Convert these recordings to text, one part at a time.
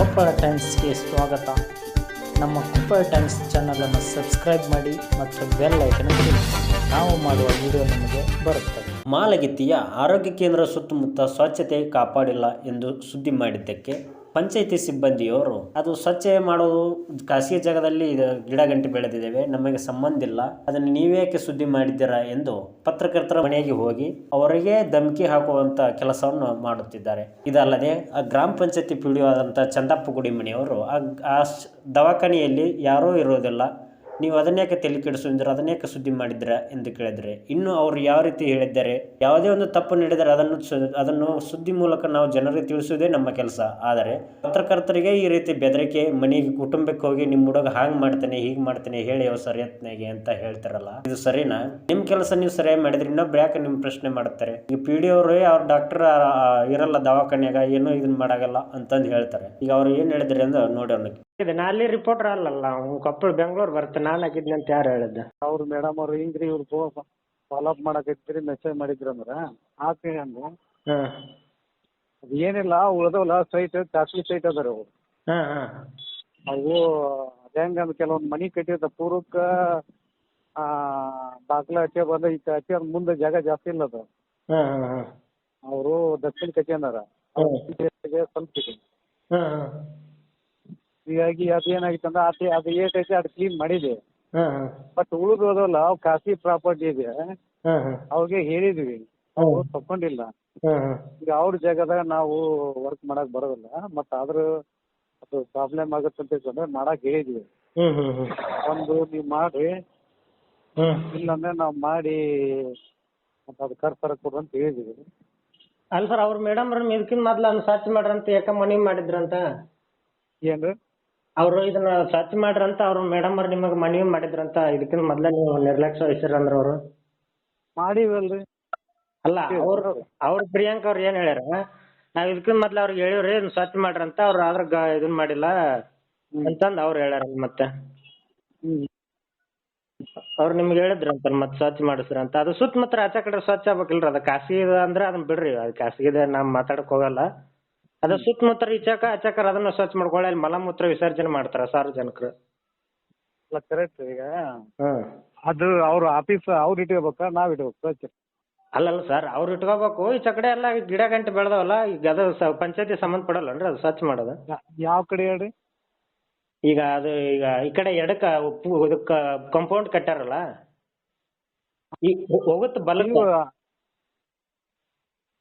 ಕೊಪ್ಪಳ ಟೈಮ್ಸ್ಗೆ ಸ್ವಾಗತ ನಮ್ಮ ಕೊಪ್ಪಳ ಟೈಮ್ಸ್ ಚಾನಲನ್ನು ಸಬ್ಸ್ಕ್ರೈಬ್ ಮಾಡಿ ಮತ್ತು ಬೆಲ್ ಐಕನ್ ಕ್ಲಿಕ್. ನಾವು ಮಾಡುವ ವಿಡಿಯೋ ನಿಮಗೆ ಬರುತ್ತೆ ಮಾಲಗಿತ್ತಿಯ ಆರೋಗ್ಯ ಕೇಂದ್ರ ಸುತ್ತಮುತ್ತ ಸ್ವಚ್ಛತೆ ಕಾಪಾಡಿಲ್ಲ ಎಂದು ಸುದ್ದಿ ಮಾಡಿದ್ದಕ್ಕೆ ಪಂಚಾಯಿತಿ ಸಿಬ್ಬಂದಿಯವರು ಅದು ಸ್ವಚ್ಛ ಮಾಡೋದು ಖಾಸಗಿ ಜಾಗದಲ್ಲಿ ಗಿಡ ಗಂಟೆ ಬೆಳೆದಿದ್ದೇವೆ, ನಮಗೆ ಸಂಬಂಧ ಇಲ್ಲ, ಅದನ್ನು ನೀವೇಕೆ ಸುದ್ದಿ ಮಾಡಿದ್ದೀರಾ ಎಂದು ಪತ್ರಕರ್ತರ ಮನೆಗೆ ಹೋಗಿ ಅವರಿಗೆ ಧಮಕಿ ಹಾಕುವಂತ ಕೆಲಸವನ್ನು ಮಾಡುತ್ತಿದ್ದಾರೆ. ಇದಲ್ಲದೆ ಆ ಗ್ರಾಮ ಪಂಚಾಯತಿ ಪಿ ಡಿ ಆದಂಥ ಚಂದಪ್ಪ ಗುಡಿಮಣಿಯವರು ಆ ದವಾಖಾನೆಯಲ್ಲಿ ಯಾರೂ ಇರೋದಿಲ್ಲ ನೀವು ಅದನ್ನೇಕೆ ತಲೆ ಕೆಡಿಸಿದ್ರೆ ಅದನ್ನೇಕೆ ಸುದ್ದಿ ಮಾಡಿದ್ರ ಎಂದು ಕೇಳಿದರೆ, ಇನ್ನು ಅವರು ಯಾವ ರೀತಿ ಹೇಳಿದ್ದಾರೆ, ಯಾವುದೇ ಒಂದು ತಪ್ಪು ನಡೆದರೆ ಅದನ್ನು ಅದನ್ನು ಸುದ್ದಿ ಮೂಲಕ ನಾವು ಜನರಿಗೆ ತಿಳಿಸುವುದೇ ನಮ್ಮ ಕೆಲಸ. ಆದರೆ ಪತ್ರಕರ್ತರಿಗೆ ಈ ರೀತಿ ಬೆದರಿಕೆ, ಮನೆಗೆ ಕುಟುಂಬಕ್ಕೆ ಹೋಗಿ ನಿಮ್ಮ ಹುಡುಗ ಹಾಂಗ್ ಮಾಡ್ತಾನೆ, ಹೀಗೆ ಮಾಡ್ತಾನೆ, ಹೇಳಿ ಅವ್ರು ಸರಿಯತ್ನಾಗೆ ಅಂತ ಹೇಳ್ತಾರಲ್ಲ, ಇದು ಸರಿನಾ? ನಿಮ್ಮ ಕೆಲಸ ನೀವು ಸರಿಯಾಗಿ ಮಾಡಿದ್ರೆ ಇನ್ನೊಬ್ರು ಯಾಕೆ ನಿಮ್ಮ ಪ್ರಶ್ನೆ ಮಾಡ್ತಾರೆ ಈ ಪಿ ಡಿ ಅವರು, ಅವ್ರ ಡಾಕ್ಟರ್ ಇರಲ್ಲ ದವಾಖಾನೆಯಾಗ, ಏನೋ ಇದನ್ನ ಮಾಡಾಗಲ್ಲ ಅಂತಂದು ಹೇಳ್ತಾರೆ. ಈಗ ಅವ್ರು ಏನು ಅಂದ್ರೆ ನೋಡಿ ನೋಡೋಣ ಇದೆ ನಾ ಅಲ್ಲಿ ರಿಪೋರ್ಟರ್ ಅಲ್ಲಲ್ಲ ಅವ್ನು ಕೊಪ್ಪಳ ಬೆಂಗಳೂರು ನಾನು ಹಾಕಿದ್ನಿ ಅಂತ ಯಾರು ಹೇಳಿದ್ದೆ? ಅವ್ರು ಮೇಡಮ್ ಅವ್ರು ಹಿಂಗ್ರಿ ಇವ್ರು ಫಾಲೋ ಅಪ್ ಮಾಡಕತ್ತಿರಿ ಮೆಸೇಜ್ ಮಾಡಿದ್ರು ಅಂದ್ರ ಆಗ್ತೀನಿ ಅಂದು ಹಾಂ. ಅದು ಏನಿಲ್ಲ ಉಳ್ದವಲ್ಲ ಸೈಟ್ ಖಾಸಗಿ ಸೈಟ್ ಅದಾರ ಅವು ಹಾಂ ಹಾಂ. ಅವು ಹೆಂಗ ಕೆಲವೊಂದು ಮನಿ ಕಟ್ಟಿದ ಪೂರ್ವಕ್ಕೆ ಬಾಗ್ಲ ಹಚ್ಚೆ ಬಂದ ಈ ಹಚ್ಚೆ ಮುಂದೆ ಜಾಗ ಜಾಸ್ತಿ ಇಲ್ಲ ಅದು. ಹಾಂ ಹಾಂ ಹಾಂ. ಅವರು ದಕ್ಷಿಣ ಕಟ್ಟಿ ಅಂದಾರ. ಹ್ಮ್. ಸ್ವಲ್ಪ ಇದೆ ಹಾಂ ಹಾಂ. ಹೀಗಾಗಿ ಅದು ಏನಾಗಿತ್ತು ಅಂದ್ರೆ ಆತ ಅದು ಏಟೈತೆ ಅದು ಕ್ಲೀನ್ ಮಾಡಿದೆ. ಹಾಂ ಹಾಂ. ಬಟ್ ಉಳಿದು ಹೋದವಲ್ಲ ಅವು ಖಾಸಗಿ ಪ್ರಾಪರ್ಟಿ ಇದೆ. ಹಾಂ ಹಾಂ. ಅವ್ರಿಗೆ ಹೇಳಿದ್ವಿ. ಅವ್ರು ತಕೊಂಡಿಲ್ಲ ಹಾಂ ಹಾಂ. ಈಗ ಅವ್ರ ಜಾಗದಾಗ ನಾವು ವರ್ಕ್ ಮಾಡಕ್ ಬರೋದಿಲ್ಲ. ಮತ್ತ ಆದ್ರೂ ಅದು ಪ್ರಾಬ್ಲಮ್ ಆಗುತ್ತೆ ಅಂತ ತಿಳ್ಕೊಂಡ್ರೆ ಮಾಡಕ್ ಹೇಳಿದ್ವಿ. ಒಂದು ನೀವು ಮಾಡ್ರಿ. ಹ್ಞೂ ಇಲ್ಲಾಂದ್ರೆ ನಾವು ಮಾಡಿ ಮತ್ತೆ ಅದು ಕೊಡ್ರಿ ಕೊಡು ಅಂತ ಹೇಳಿದ್ವಿ. ಅಲ್ಲ ಸರ್ ಅವ್ರ ಮೇಡಮ್ ಅವ್ರ ಇದಕ್ಕಿಂತ ಮೊದ್ಲು ಅದನ್ನ ಸ್ವಚ್ಛ ಮಾಡ್ರಂತ ಯಾಕ ಮನವಿ ಮಾಡಿದ್ರಂತ? ಏನ್ರಿ? ಅವರು ಇದನ್ನ ಸ್ವಚ್ಛ ಅಂತ ಅವ್ರು ಮೇಡಮ್ ಅವ್ರು ನಿಮಗೆ ಮನವಿ ಮಾಡಿದ್ರಂತ. ಇದಕ್ಕಿಂತ ಮೊದ್ಲ ನೀವು ನಿರ್ಲಕ್ಷ್ಯ ವಹಿಸಿರಂದ್ರ ಅವರು. ಮಾಡಿವಲ್ರಿ. ಅಲ್ಲ ಅವ್ರು ಅವ್ರು ಪ್ರಿಯಾಂಕ ಅವ್ರು ಏನ್ ಹೇಳ್ಯಾರ? ನಾವ್ ಇದಕ್ಕಿಂತ ಮೊದ್ಲು ಅವ್ರಿಗೆ ಹೇಳಿವ್ರಿ ಇದನ್ನ ಸ್ವಚ್ಛ ಅಂತ ಅವ್ರು ಆದ್ರ ಗ ಇದನ್ ಮಾಡಿಲ್ಲ ಅಂತಂದ್ ಅವ್ರು ಹೇಳ್ಯಾರ ಮತ್ತೆ. ಹ್ಮ್. ಅವ್ರು ನಿಮ್ಗೆ ಹೇಳಿದ್ರಂತ ಮತ್ತೆ ಸ್ವಚ್ಛ ಮಾಡಿಸ್ರಿ ಅಂತ ಅದು ಸುತ್ತಮುತ್ತ ಆಚೆ ಕಡೆ ಸ್ವಚ್ಛ ಆಗ್ಬೇಕಿಲ್ರಿ ಅದು ಖಾಸಗಿ ಅಂದ್ರೆ ಅದನ್ನ ಬಿಡ್ರಿ ಅದು ಖಾಸಗಿದೆ ನಾವ್ ಮಾತಾಡಕ್ ಹೋಗಲ್ಲ. ಅದು ಸುತ್ತಮುತ್ತ ಈಚಾಕ ಆಚಾಕರ ಅದನ್ನ ಸ್ವಚ್ಛ ಮಾಡ್ಕೊಳ್ಳಿ ಅಲ್ಲಿ ಮಲಮೂತ್ರ ವಿಸರ್ಜನೆ ಮಾಡ್ತಾರ ಸಾರ್ವಜನಿಕರು ಅಲ್ಲ ಕರೆಕ್ಟ್ ಈಗ. ಹ್ಮ್ ಅದು ಅವ್ರ ಆಫೀಸ್ ಅವ್ರು ಇಟ್ಕೋಬೇಕ ನಾವ್ ಇಟ್ಬೇಕು ಸ್ವಚ್ಛ ಅಲ್ಲಲ್ಲ ಸರ್ ಅವ್ರ ಇಟ್ಕೋಬೇಕು ಈ ಕಡೆ ಎಲ್ಲ ಗಿಡ ಗಂಟೆ ಬೆಳೆದವಲ್ಲ ಈಗ ಅದ ಸ- ಪಂಚಾಯತಿ ಸಂಬಂಧ ಪಡಲ್ಲನ್ರಿ ಅದು ಸ್ವಚ್ಛ ಮಾಡೋದು? ಯಾವ ಕಡೆ ಹೇಳ್ರಿ ಈಗ ಅದು ಈಗ ಈ ಕಡೆ ಎಡಕ ಉಪ್ಪು ಇದಕ್ಕ ಕಾಂಪೌಂಡ್ ಕಟ್ಟಾರಲ್ಲ? ಈ ಹೋಗುತ್ತೆ ಬಲಕ್ಕ. ನೀವು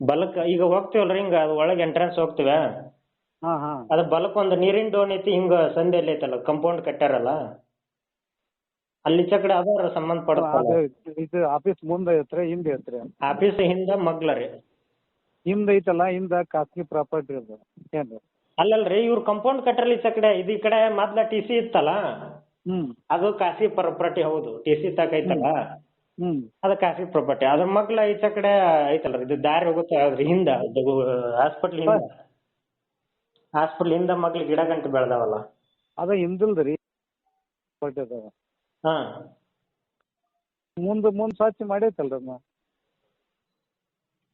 ಬಲಕ್ಕ ಈಗ ಹೋಗ್ತೀವಲ್ರಿ ಹಿಂಗ ಅದು ಒಳಗೆ ಎಂಟ್ರೆನ್ಸ್ ಹೋಗ್ತೀವ? ಹಾ ಹಾ. ಅದು ಬಲಕ್ಕ ಒಂದು ನೀರಿನ ಡೋನ್ ಐತಿ ಹಿಂಗ ಸಂಧಿಯಲ್ಲಿ ಐತಲ್ಲ ಕಾಂಪೌಂಡ್ ಕಟ್ಟಾರಲ್ಲ ಅಲ್ಲಿ ಚಕಡೆ ಕಡೆ ಅದರ ಸಂಬಂಧ ಅದು ಇದು ಆಫೀಸ್ ಮುಂದೆ ಐತ್ರಿ ಹಿಂದೆ ಐತ್ರಿ ಆಫೀಸ್ ಹಿಂದ ಮಗ್ಲ ರೀ. ಹಿಂದೆ ಐತಲ್ಲ ಹಿಂದ ಖಾಸಗಿ ಪ್ರಾಪರ್ಟಿ ಅದು ಏನ್ರಿ? ಅಲ್ಲಲ್ರಿ ಇವ್ರು ಕಂಪೌಂಡ್ ಕಟ್ಟರಲ್ಲಿ ಈ ಕಡೆ ಇದು ಈ ಕಡೆ ಮೊದ್ಲ ಟಿ ಸಿ ಇತ್ತಲ್ಲ? ಹ್ಮ್. ಅದು ಖಾಸಗಿ ಪ್ರಾಪರ್ಟಿ ಹೌದು ಟಿ ಸಿ ತಕೈತಲ್ಲ ಹ್ಮ್. ಅದು ಖಾಸಗಿ ಪ್ರಾಪರ್ಟಿ ಅದ್ರ ಮಗ್ಲ ಈಚೆ ಕಡೆ ಐತಲ್ರಿ ಇದು ದಾರಿ ಹೋಗುತ್ತೆ ಅದ್ರ ಹಿಂದ ಹಾಸ್ಪಿಟ್ಲ್ ಹಿಂದ. ಹಾಸ್ಪಿಟ್ಲ್ ಹಿಂದ ಮಗ್ಲ ಗಿಡ ಗಂಟೆ ಬೆಳ್ದಾವಲ್ಲ. ಅದ ಹಿಂದಿಲ್ದ್ರಿ. ಪ್ರಾಪರ್ಟಿ ಅದಾವ ಹಾ. ಮುಂದ ಮುಂದೆ ಸ್ವಚ್ಛ ಮಾಡೈತಲ್ರ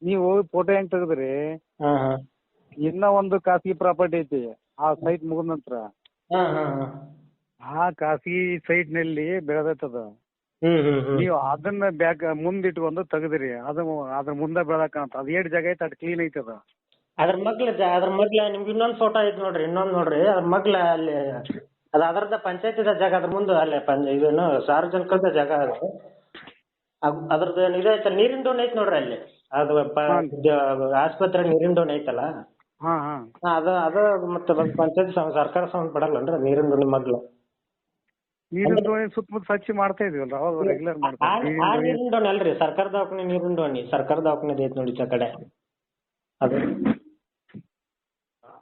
ನೀವ್ ಹೋಗಿ ಫೋಟೋ ಹೆಂಗ್ ತೆಗೆದ್ರಿ? ಹಾ ಹಾ. ಇನ್ನ ಒಂದು ಖಾಸಗಿ ಪ್ರಾಪರ್ಟಿ ಐತಿ ಆ ಸೈಟ್ ಮುಗಿದ ನಂತರ. ಹಾ ಹಾ ಹಾ. ಆ ಖಾಸಗಿ ಸೈಟ್ನಲ್ಲಿ ಬೆಳೆದೈತದ. ನೀವು ಅದನ್ನ ಬ್ಯಾಕ್ ಮುಂದ್ ಇಟ್ಕೊಂಡು ತೆಗದ್ರಿ. ಅದು ಅದ್ರ ಮುಂದೆ ಬೆಳಕ ಅಂತ ಅದ್ ಏಟ್ ಜಾಗ ಐತಿ ಅದ್ ಕ್ಲೀನ್ ಐತಿ ಅದ. ಅದ್ರ ಮಗ್ಲ ಜ ಅದ್ರ ಮಗ್ಲ ನಿಮ್ಗೆ ಇನ್ನೊಂದ್ ಫೋಟೋ ಐತಿ ನೋಡ್ರಿ ಇನ್ನೊಂದ್ ನೋಡ್ರಿ. ಅದ್ರ ಮಗ್ಲ ಅಲ್ಲಿ ಅದ ಅದ್ರದ ಪಂಚಾಯತಿದ ಜಾಗ ಅದ್ರ ಮುಂದೆ ಅಲ್ಲೇ ಪಂಚ ಇದೇನು ಸಾರ್ವಜನಿಕದ ಜಾಗ ಅದು. ಅದ್- ಅದ್ರದ್ದು ಇದು ಐತಲ್ಲ ನೀರಿನ ಡೋನ್ ಐತಿ ನೋಡ್ರಿ ಅಲ್ಲಿ. ಅದು ಪ- ದ- ಆಸ್ಪತ್ರೆ ನೀರಿನ ಡೋನ್ ಐತಲ್ಲ. ಹಾ ಹಾ. ಹಾ, ಅದು ಅದು ಮತ್ತೆ ಪಂಚಾಯತ್ ಸರ್ಕಾರ ಸಂಬಂಧ ಪಡಲ್ಲನ್ರಿ ನೀರಿನ ದೋಣಿ ಮಗ್ಲು. ನೀರಿನ ದೋಣಿ ಸುತ್ತಮುತ್ತ ಸ್ವಚ್ಛ ಮಾಡ್ತಾ ಇದೀವಲ್ಲ ಅವಾಗ ರೆಗ್ಯುಲರ್ ಆ ಮಾಡ್ತಾರೆ. ಆ ನೀರಿನ ದೋಣಿ ಅಲ್ರಿ ಸರ್ಕಾರ ದವಾಖಾನೆ ನೀರಿನ ಡೋಣಿ ಸರ್ಕಾರ ದವಾಖಾನೆ ಐತಿ ನೋಡಿ ಈಚೆ ಕಡೆ. ಅದು.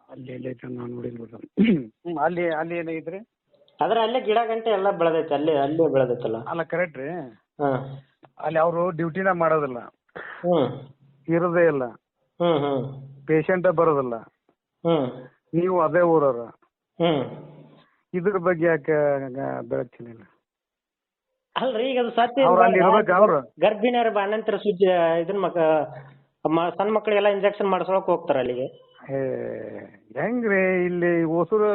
ಅಲ್ಲಿ ಎಲ್ಲಿ ಐತೆ ನಾನು ನೋಡಿಲ್ಲ ಹ್ಮ್ ಅಲ್ಲಿ ಅಲ್ಲಿ ಏನೈತ್ರಿ ಆದ್ರೆ ಅಲ್ಲೇ ಗಿಡ ಗಂಟೆ ಎಲ್ಲ ಬೆಳೆದೈತಿ ಅಲ್ಲೇ ಅಲ್ಲೇ ಬೆಳೆದೈತಲ್ಲ. ಅಲ್ಲ ಕರೆಕ್ಟ್ ರೀ. ಹಾ. ಅಲ್ಲಿ ಅವರು ಡ್ಯೂಟಿನ ಮಾಡೋದಿಲ್ಲ. ಹ್ಮ್. ಇರೋದೇ ಇಲ್ಲ. ಹ್ಮ್ ಹ್ಮ್. ಪೇಷಂಟ ಬರೋದಿಲ್ಲ. ಹ್ಮ್. ನೀವು ಅದೇ ಊರವ್ರ. ಹ್ಮ್. ಇದ್ರ ಬಗ್ಗೆ ಯಾಕೆ ಬೆಳಕಿಲ್ಲ ಅಲ್ರಿ ಈಗ ಅದು ಸತ್ಯ ಅವ್ರು ಅಲ್ಲಿ ಇರ್ಬೇಕು ಅವ್ರು? ಗರ್ಭಿಣಿಯರ ಅನಂತರ ಸುದ್ದಿ ಇದನ್ನ ಮಕ ಮ- ಸಣ್ಣ ಮಕ್ಕಳಿಗೆಲ್ಲ ಇಂಜೆಕ್ಷನ್ ಮಾಡಿಸ್ಕೊಳಕ್ ಹೋಗ್ತಾರೆ ಅಲ್ಲಿಗೆ. ಏ ಹೆಂಗ್ರಿ ಇಲ್ಲಿ ಹೊಸೂರು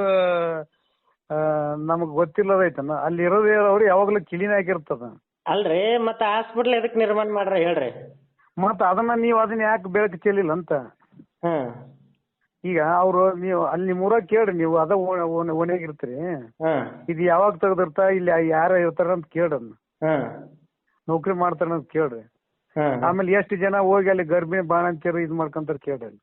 ನಮಗ್ ಗೊತ್ತಿಲ್ಲದೈತನ? ಅಲ್ಲಿ ಇರೋದೇ ಅವ್ರು ಯಾವಾಗ್ಲೂ ಕ್ಲೀನ್ ಆಗಿರ್ತದ. ಅಲ್ರಿ ಮತ್ತೆ ಹಾಸ್ಪಿಟ್ಲ್ ಎದಕ್ ನಿರ್ಮಾಣ ಮಾಡ್ರ ಹೇಳ್ರಿ. ಮತ್ತ ಅದನ್ನ ನೀವು ಅದನ್ನ ಯಾಕೆ ಬೆಳಕು ಚೆಲ್ಲಿಲ್ಲ ಅಂತ ಹ್ಮ್ ಈಗ ಅವರು ನೀವು ಅಲ್ಲಿ ನಿಮ್ ಊರಾಗ ಕೇಳ್ರಿ ನೀವು ಅದ ಓಣ್ಯಾಗಿರ್ತೀರಿ ಹ್ಮ್ ಇದು ಯಾವಾಗ ತೆಗ್ದಿರ್ತಾ ಇಲ್ಲಿ ಯಾರು ಇರ್ತಾರ ಅಂತ ಕೇಳ್ರಿ ನೌಕರಿ ಮಾಡ್ತಾರ ಅಂತ ಕೇಳ್ರಿ. ಆಮೇಲೆ ಎಷ್ಟು ಜನ ಹೋಗಿ ಅಲ್ಲಿ ಗರ್ಭಿಣಿ ಬಾಣಂತಿಯರು ಇದು ಮಾಡ್ಕೊಂತಾರ ಕೇಳ್ರಿ ಅಲ್ಲಿ.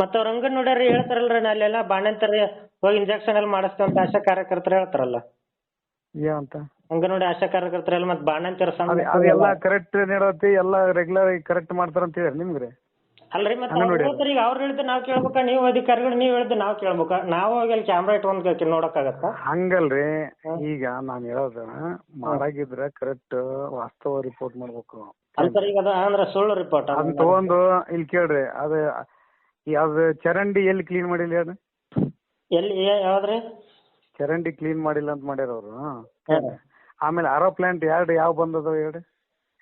ಮತ್ತ ಅವ್ರ ನೋಡ್ಯಾರ ಹೇಳ್ತಾರಲ್ರಿ ನಾ ಅಲ್ಲೆಲ್ಲ ಬಾಣಂತರಿ ಹೋಗಿ ಇಂಜೆಕ್ಷನ್ ಎಲ್ಲ ಮಾಡಿಸ್ತೇವೆ ಅಂತ ಆಶಾ ಕಾರ್ಯಕರ್ತರು ಹೇಳ್ತಾರಲ್ಲ. ಏನಂತ ನೋಡಿ ಆಶಾ ಕಾರ್ಯಕರ್ತರೆಲ್ಲ ಮತ್ತೆ ಬಾಣಂತಿಯರ ಅದ್ ಅದೆಲ್ಲ ಕರೆಕ್ಟ್ ನೀಡತಿ ಎಲ್ಲ ರೆಗ್ಯುಲರ್ ಕರೆಕ್ಟ್ ಮಾಡ್ತಾರ ಅಂತ ಹೇಳಿ ನಿಮ್ಗ್ರಿ. ಅಲ್ರಿ ಮತ್ತೆ ಅಂಗನವಾಡಿ ಈಗ ಅವ್ರು ಹೇಳಿದ್ದು ನಾವ್ ಕೇಳ್ಬೇಕ ನೀವು ಅಧಿಕಾರಿಗಳು ನೀವ್ ಹೇಳಿದ್ದು ನಾವ್ ಕೇಳ್ಬೇಕ? ನಾವ್ ಹೋಗಿ ಅಲ್ಲಿ ಕ್ಯಾಮ್ರಾ ಇಟ್ಕೊಂಡ್ ನೋಡಕ್ಕಾಗತ್ತ? ಹಂಗಲ್ರಿ ಈಗ ನಾನ್ ಹೇಳೋದು ಮಾಡಾಗಿದ್ರ ಕರೆಕ್ಟ್ ವಾಸ್ತವ ರಿಪೋರ್ಟ್ ಮಾಡ್ಬೇಕು. ಅಂತಾರೆ ಈಗ ಅದು ಅಂದ್ರೆ ಸುಳ್ಳು ರಿಪೋರ್ಟ್ ಅದನ್ನ ತಗೊಂಡು ಇಲ್ಲಿ ಕೇಳ್ರಿ ಅದ ಯಾವ್ದು ಚರಂಡಿ ಎಲ್ಲಿ ಕ್ಲೀನ್ ಮಾಡಿಲ್ಲ ಹೇಳ್ರಿ ಎಲ್ಲಿ ಯಾವ್ದ್ರಿ? ಚರಂಡಿ ಕ್ಲೀನ್ ಮಾಡಿಲ್ಲ ಅಂತ ಮಾಡ್ಯಾರ ಅವರು. ಆಮೇಲೆ ಆರೋ ಪ್ಲಾಂಟ್ ಎರಡು ಯಾವ ಬಂದದ ಹೇಳ್ರಿ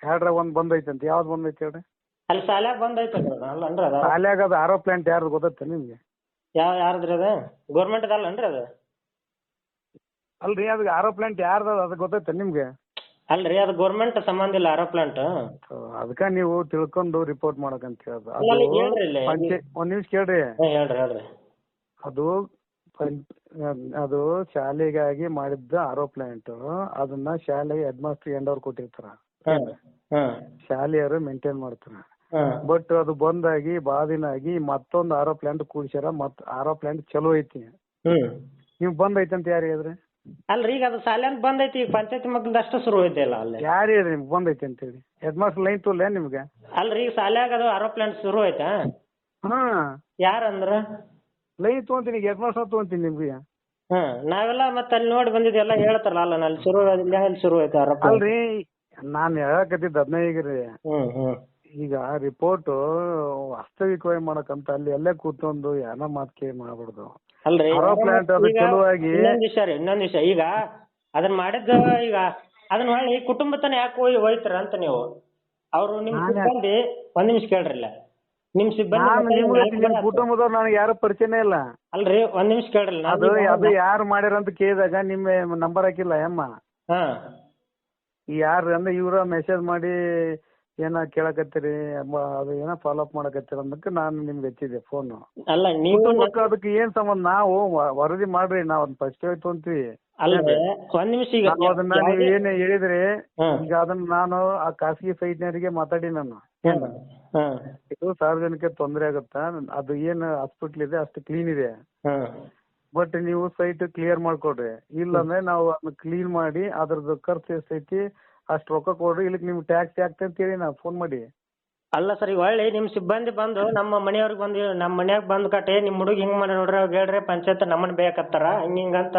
ಎರಡ್ರ ಒಂದ್ ಬಂದೈತಂತ ಯಾವ್ದು ಬಂದೈತಿ ಹೇಳ್ರಿ ಅಲ್ಲಿ ಸಾಲ್ಯಾಗ ಬಂದೈತಲ್ರಿ ಅದು. ಅಲ್ಲನ್ರಿ ಅದ? ಶಾಲ್ಯಾಗ ಅದು ಆರೋ ಪ್ಲಾಂಟ್ ಯಾರ್ದು ಗೊತ್ತೈತೆ ನಿಮ್ಗೆ? ಯಾವ ಯಾರದ್ರಿ ಅದು? ಗೌರ್ಮೆಂಟ್ ಅಲ್ಲನ್ರಿ ಅದು? ಅಲ್ರಿ ಅದು ಆರೋ ಪ್ಲಾಂಟ್ ಯಾರ್ದು ಅದು ಗೊತ್ತೈತೆ ನಿಮ್ಗೆ? ಅಲ್ರಿ ಅದು ಗೌರ್ಮೆಂಟ್ ಸಂಬಂಧ ಇಲ್ಲ ಆರೋ ಪ್ಲಾಂಟ್ ಅದಕ್ಕ ನೀವು ತಿಳ್ಕೊಂಡು ರಿಪೋರ್ಟ್ ಮಾಡಕಂತ ಹೇಳೋದು. ಅದು ಅಲ್ಲಿ ಹೇಳ್ರಿ ಇಲ್ಲಿ. ಪಂಚೆ ಒಂದ್ ನಿಮಿಷ ಕೇಳ್ರಿ. ಹೇಳ್ರಿ ಹೇಳ್ರಿ. ಅದು ಅದು ಶಾಲೆಗಾಗಿ ಮಾಡಿದ್ದ ಆರೋ ಪ್ಲಾಂಟ್ ಅದನ್ನ ಶಾಲೆ ಹೆಡ್ ಮಾಸ್ಟರ್ ಎಂಡವ್ರು ಕೊಟ್ಟಿರ್ತಾರ. ಹಾ ಹ್ಮ್ ಶಾಲೆಯವರು ಮೇಂಟೈನ್ ಮಾಡ್ತಾರ. ಬಟ್ ಅದು ಬಂದಾಗಿ ಬಾದಿನಾಗಿ ಮತ್ತೊಂದು ಆರೋ ಪ್ಲಾಂಟ್ ಕೂಡ್ಸ್ಯಾರ ಮತ್ ಆರೋ ಪ್ಲಾಂಟ್ ಚಲೋ ಐತಿ ನೀವ್ ಬಂದ್ ಐತಿ ಅಂತ ಯಾರು ಹೇಳಿದ್ರಿ? ಅಲ್ರಿ ಈಗ ಅದು ಬಂದ್ ಬಂದೈತಿ ಈಗ ಪಂಚಾಯತಿ ಮಕ್ಕಳದ ಅಷ್ಟು ಶುರು ಐತಿ ಅಲ್ಲ ಅಲ್ಲಿ. ಯಾರು ಹೇಳಿದ್ರಿ ನಿಮ್ಗೆ ಬಂದೈತಿ ಅಂತ ಹೇಳಿ? ಹೆಡ್ ಮಾಸ್ಟರ್ ಲೈನ್ ತೋಲ್ಲ ನಿಮ್ಗೆ? ಅಲ್ರಿ ಈಗ ಸಾಲ್ಯಾಗ ಅದು ಆರೋ ಪ್ಲಾಂಟ್ ಶುರು ಐತಾ ಹಾ. ಯಾರಂದ್ರ ಲೈನ್ ತೊಗೊಂತೀನಿ ಹೆಡ್ ಮಾಸ್ಟರ್ ತೊಗೊಂತೀನಿ ನಿಮ್ಗೆ. ಹಾ ನಾವೆಲ್ಲ ಮತ್ತೆ ಅಲ್ಲಿ ನೋಡಿ ಬಂದಿದ್ದು ಎಲ್ಲ ಹೇಳ್ತಾರಲ್ಲ ಅಲ್ಲ ಅಲ್ಲಿ ಶುರು ಇಲ್ಲ ಅಲ್ಲಿ ಶುರು ಐತೆ ಆರೋ. ಅಲ್ರಿ ನಾನ್ ಹೇಳಕತ್ತಿದ್ದ ಅದನ್ನ ಈಗ ರೀ. ಹ್ಮ್ ಹ್ಮ್. ಈಗ ರಿಪೋರ್ಟ್ ವಾಸ್ತವಿಕವಾಗಿ ಮಾಡಕಂತ ಅಲ್ಲಿ ಎಲ್ಲೇ ಕೂತ್ಕೊಂಡು ಏನೋ ಮಾತ್ ಕೇಳಿ ಮಾಡ್ಬಿಡ್ದು ಅಲ್ರಿ plant ಅದು ಈಗ ಚಲುವಾಗಿ- ಇನ್ನೊಂದ್ ವಿಷಯ ರೀ ಇನ್ನೊಂದ್ ವಿಷಯ. ಈಗ ಅದನ್ನ ಮಾಡಿದ್ದ ಈಗ ಅದನ್ನ ಹೊಳ್ಳಿ ಕುಟುಂಬ ತನ ಯಾಕೆ ಹೋಗಿ ಹೋಯ್ತಾರ ಅಂತ ನೀವು? ಅವ್ರು ನಿಮ್ ನಾನ್ ಯಾಕ್- ಸಿಬ್ಬಂದಿ ಒಂದ್ ನಿಮಿಷ ಕೇಳ್ರಿ ಇಲ್ಲ. ನಿಮ್ ಸಿಬ್ಬಂದಿ ನಾನು ಮತ್ತೆ ನಿಮ್ಗೆ ನಾಲ್ಕು ನಿಮ್ ಜನ ಕುಟುಂಬದವ್ರು ನನಗೆ ಯಾರು ಪರಿಚಯನೇ ಇಲ್ಲ. ಅಲ್ರಿ ಒಂದ್ ನಿಮಿಷ ಕೇಳ್ರಿ ನಾನ್ ಅದು ಅದು ಯಾರು ಮಾಡ್ಯಾರ ಅಂತ ಕೇಳಿದಾಗ ನಿಮ್ಮ ನಂಬರ್ ಹಾಕಿಲ್ಲ ಅಮ್ಮ. ಹಾ. ಯಾರು ಅಂದ್ರೆ ಇವ್ರ ಮೆಸೇಜ್ ಮಾಡಿ ಏನ ಕೇಳಕತ್ತೀರಿ? ಅಮ್ಮ ಅದು ಏನೋ ಫಾಲೋ ಅಪ್ ಮಾಡಕತ್ತೀರ ಅಂದಕ್ಕೆ ನಾನು ನಿಮ್ಗೆ ಹಚ್ಚಿದೆ ಫೋನ್ ಅಲ್ಲ ನೀವು ಅದಕ್ಕೆ ಏನ್ ಸಂಬಂಧ? ನಾವು ವ- ವರದಿ ಮಾಡ್ರಿ ನಾವ್ ಅದನ್ನ ಫಸ್ಟ್ ಅಲ್ಲ ಒಂದ್ ನಿಮಿಷ ಈಗ ನಾವು ಅದನ್ನ ನೀವು ಯಾವ್ದೇ- ಏನ್ ಹೇಳಿದ್ರಿ. ಈಗ ಅದನ್ನ ನಾನು ಆ ಖಾಸಗಿ ಸೈಟ್ನವರಿಗೆ ಮಾತಾಡಿ ನಾನು. ಇದು ಸಾರ್ವಜನಿಕ ತೊಂದರೆ ಆಗುತ್ತಾ? ಅದು ಏನ್ ಹಾಸ್ಪಿಟ್ಲ್ ಇದೆ ಅಷ್ಟು ಕ್ಲೀನ್ ಇದೆ. ಬಟ್ ನೀವು ಸೈಟ್ ಕ್ಲಿಯರ್ ಮಾಡ್ಕೊಡ್ರಿ. ಇಲ್ಲಾಂದ್ರೆ ನಾವು ಅದನ್ನ ಕ್ಲೀನ್ ಮಾಡಿ ಅದ್ರದ್ದು ಖರ್ಚು ಎಷ್ಟೈತಿ ಅಷ್ಟು ರೊಕ್ಕ ಕೊಡ್ರಿ ಇಲ್ಲಿ ನಿಮ್ಗೆ ಟ್ಯಾಕ್ಸ್ ಅಂತ ಹೇಳಿ ನಾ ಫೋನ್ ಮಾಡಿ. ಅಲ್ಲ ಸರ್ ಈಗ ಹೊಳ್ಳಿ ನಿಮ್ ಸಿಬ್ಬಂದಿ ಬಂದು ನಮ್ಮ ಮನೆಯವ್ರಿಗೆ ಬಂದು ನಮ್ಮ ಮನ್ಯಾಗ ಬಂದ್ ಕಟ್ಟೆ ನಿಮ್ ಹುಡುಗ ಹಿಂಗ್ ಮಾಡಿ ನೋಡ್ರಿ ಅವಾಗ ಹೇಳ್ರಿ ಪಂಚಾಯತ್ ನಮ್ಮನ್ನ ಬೇಕತ್ತಾರ ಹಿಂಗ ಹಿಂಗಂತ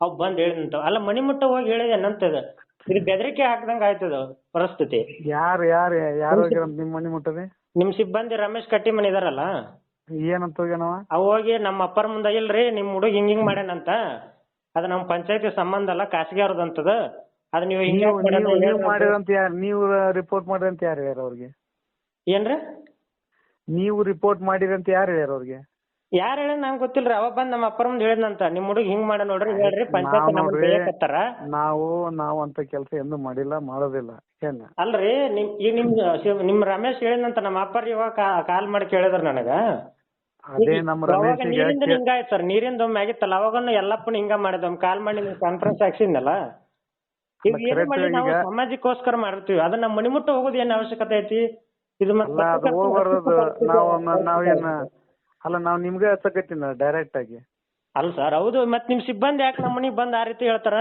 ಅವ್ ಬಂದ್ ಹೇಳಿದಂತ ಅಲ್ಲ ಮನಿ ಮುಟ್ಟ ಹೋಗಿ ಹೇಳಿದೇನಂತ ಇದು? ಇದು ಬೆದರಿಕೆ ಹಾಕ್ದಂಗ ಆಯ್ತದ ಪರಿಸ್ಥಿತಿ. ಯಾರು ಯಾರು ಯಾರು ಹೋಗ್ಯಾರ ನಿಮ್ಮ ಮನೆ ಮುಟ್ಟದೆ ನಿಮ್ ಸಿಬ್ಬಂದಿ ರಮೇಶ್ ಕಟ್ಟಿ ಮನೆ ಇದಾರಲ್ಲ? ಏನಂತ ಹೋಗ್ಯಾನವ? ಅವ್ ಹೋಗಿ ನಮ್ಮ ಅಪ್ಪರ ಮುಂದೆ ಇಲ್ರಿ ನಿಮ್ ಹುಡುಗ ಹಿಂಗ್ ಹಿಂಗ್ ಮಾಡ್ಯಾನಂತ. ಅದ ನಮ್ಮ ಪಂಚಾಯತಿ ಸಂಬಂಧ ಅಲ್ಲ ಖಾಸಗಿ ಅವ್ರದಂತದ ಅದ್ ನೀವು ಹಿಂಗ್ ನೀವು ನೀವು ನೀವು. ಮಾಡಿರಂತ ಯಾರು ನೀವು ರಿಪೋರ್ಟ್ ಮಾಡಿರಂತ ಯಾರು ಹೇಳ್ಯಾರ ಅವ್ರಿಗೆ? ಏನ್ರಿ? ನೀವು ರಿಪೋರ್ಟ್ ಮಾಡಿರಂತ ಯಾರು ಹೇಳ್ಯಾರ ಅವ್ರಿಗೆ? ಯಾರ್ ಹೇಳ ನಂಗೆ ಗೊತ್ತಿಲ್ರಿ. ಅವ ಬಂದ್ ನಮ್ಮ ಅಪ್ಪರ ಮುಂದೆ ಹೇಳಿದ್ನಂತ. ನಿಮ್ಮ ಹುಡುಗ ಹಿಂಗ್ ಮಾಡ ನೋಡ್ರಿ ಹೇಳ್ರಿ ಪಂಚಾಯತ್ ನೋಡ್ರಿ, ಬೇಕತ್ತಾರ ನಾವು ನಾವು ಅಂತ ಕೆಲಸ ಎಂದೂ ಮಾಡಿಲ್ಲ ಮಾಡೋದಿಲ್ಲ. ಏನ? ಅಲ್ರಿ ನಿಮ್ ಈಗ ನಿಮ್ ಶಿವ್- ನಿಮ್ ರಮೇಶ್ ಹೇಳಿದ್ನಂತ ನಮ್ಮ ಅಪ್ಪರ್ ಇವಾಗ ಕಾಲ್ ಮಾಡಿ ಕೇಳಿದ್ರ ನನಗ. ಅದೇ ನಮ್ಮ ಅವಾಗ ರಮೇಶಿಗೆ ನೀರಿಂದ ಹಿಂಗಾಯ್ತು ಸರ್. ನೀರಿಂದ ಒಮ್ಮೆ ಆಗಿತ್ತಲ್ಲ ಅವಾಗನು ಎಲ್ಲಪ್ಪನ ಹಿಂಗ ಮಾಡಿದ ಒಮ್ಮೆ ಕಾಲ್ ಮಾಡಿ ಕಾನ್ಫರೆನ್ಸ್ ಹಾಕ್ಸಿದ್ನಲ್ಲ. ಈಗ ಅಲ್ಲ, ಏನು correct ಮಾಡಿ ನಾವು ಈಗ- ಸಮಾಜಕ್ಕೋಸ್ಕರ ಮಾಡಿರ್ತೀವಿ ಅದನ್ನ ನಮ್ಮ ಮನಿಮುಟ್ಟ ಹೋಗೋದು ಏನ್ ಅವಶ್ಯಕತೆ ಐತಿ? ಇದು ಮತ್ತೆ ಅಲ್ಲ ಅದು ಹೋಗ್ಬಾರ್ದು ನಾವು ನಾವೇನ ಅಲ್ಲ ನಾವು ನಿಮ್ಗೆ ಹಚ್ಚಕತ್ತೀನಿ ಡೈರೆಕ್ಟ್ ಆಗಿ. ಅಲ್ಲ ಸರ್ ಹೌದು. ಮತ್ ನಿಮ್ ಸಿಬ್ಬಂದಿ ಯಾಕೆ ನಮ್ಮ ಮನಿಗ್ ಬಂದ್ ಆ ರೀತಿ ಹೇಳ್ತಾರ?